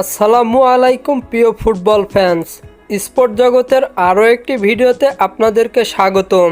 আসসালামু আলাইকুম, প্রিয় ফুটবল ফ্যান্স স্পোর্ট জগতের আরও একটি ভিডিওতে আপনাদেরকে স্বাগতম।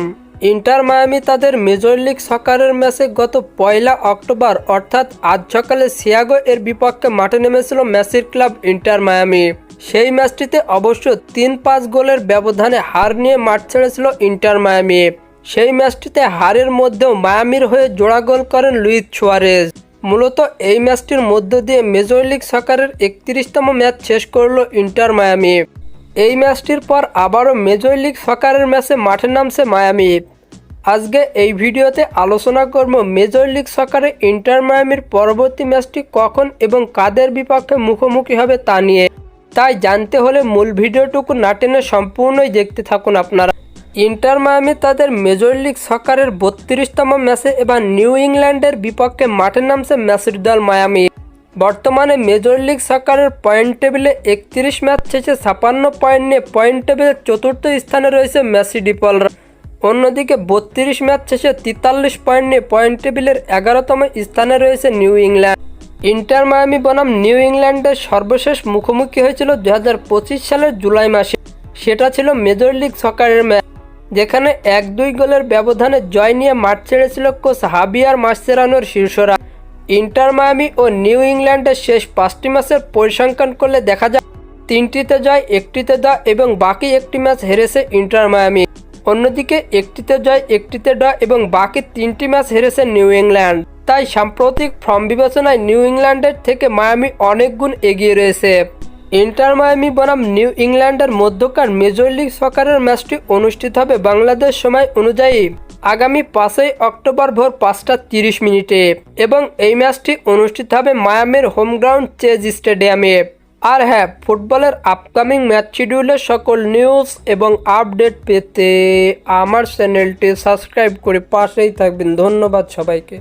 ইন্টার মায়ামি তাদের মেজর লিগ সকারের ম্যাচে গত পয়লা অক্টোবর, অর্থাৎ আজ সকালে সিয়াগো এর বিপক্ষে মাঠে নেমেছিল মেসির ক্লাব ইন্টার মায়ামি। সেই ম্যাচটিতে অবশ্য তিন পাঁচ গোলের ব্যবধানে হার নিয়ে মাঠ ছেড়েছিল ইন্টার মায়ামি। সেই ম্যাচটিতে হারের মধ্যেও মায়ামির হয়ে জোড়া গোল করেন লুইস সুয়ারেজ। মূলত এই ম্যাচটির মধ্য দিয়ে মেজর লিগ সকারের একত্রিশতম ম্যাচ শেষ করল ইন্টার মায়ামি। এই ম্যাচটির পর আবারও মেজর লিগ সকারের ম্যাচে মাঠে নামছে মায়ামি। আজকে এই ভিডিওতে আলোচনা করব মেজর লিগ সকারে ইন্টার মায়ামির পরবর্তী ম্যাচটি কখন এবং কাদের বিপক্ষে মুখোমুখি হবে তা নিয়ে। তাই জানতে হলে মূল ভিডিওটুকু না টেনে সম্পূর্ণই দেখতে থাকুন আপনারা। ইন্টার মায়ামি তাদের মেজর লিগ সকারের বত্রিশতম ম্যাচে এবার নিউ ইংল্যান্ডের বিপক্ষে মাঠে নামছে ম্যাচের দল মায়ামি। বর্তমানে মেজর লিগ সকারের পয়েন্ট টেবিলে একত্রিশ ম্যাচ শেষে ছাপান্ন পয়েন্ট নিয়ে পয়েন্ট টেবিলের চতুর্থ স্থানে রয়েছে মেসি ডিপলরা অন্যদিকে বত্রিশ ম্যাচ শেষে তেতাল্লিশ পয়েন্ট নিয়ে পয়েন্ট টেবিলের এগারোতম স্থানে রয়েছে নিউ ইংল্যান্ড। ইন্টার মায়ামি বনাম নিউ ইংল্যান্ডের সর্বশেষ মুখোমুখি হয়েছিল দু হাজার পঁচিশ সালের জুলাই মাসে। সেটা ছিল মেজর লিগ সকারের ম্যাচ যেখানে এক দুই গোলের ব্যবধানে জয় নিয়ে মাঠ ছেড়েছিল কোচ হাবিয়ার মাসেরানোর শীর্ষরা ইন্টার মায়ামি ও নিউ ইংল্যান্ডের শেষ পাঁচটি ম্যাচের পরিসংখ্যান করলে দেখা যায়, তিনটিতে জয়, একটিতে জয় এবং বাকি একটি ম্যাচ হেরেছে ইন্টার মায়ামি। অন্যদিকে একটিতে জয়, একটিতে ড্র এবং বাকি তিনটি ম্যাচ হেরেছে নিউ ইংল্যান্ড। তাই সাম্প্রতিক ফর্ম বিবেচনায় নিউ ইংল্যান্ডের থেকে মায়ামি অনেক গুণ এগিয়ে রয়েছে। ইন্টার মায়ামি বনাম নিউ ইংল্যান্ডের মধ্যকার মেজর লিগ সকারের ম্যাচটি অনুষ্ঠিত হবে বাংলাদেশ সময় অনুযায়ী আগামী পাঁচই অক্টোবর ভোর পাঁচটা তিরিশ মিনিটে এবং এই ম্যাচটি অনুষ্ঠিত হবে মায়ামির হোম গ্রাউন্ড চেজ স্টেডিয়ামে। আর হ্যাঁ ফুটবলের আপকামিং ম্যাচ শিডিউলের সকল নিউজ এবং আপডেট পেতে আমার চ্যানেলটি সাবস্ক্রাইব করে পাশেই থাকবেন। ধন্যবাদ সবাইকে।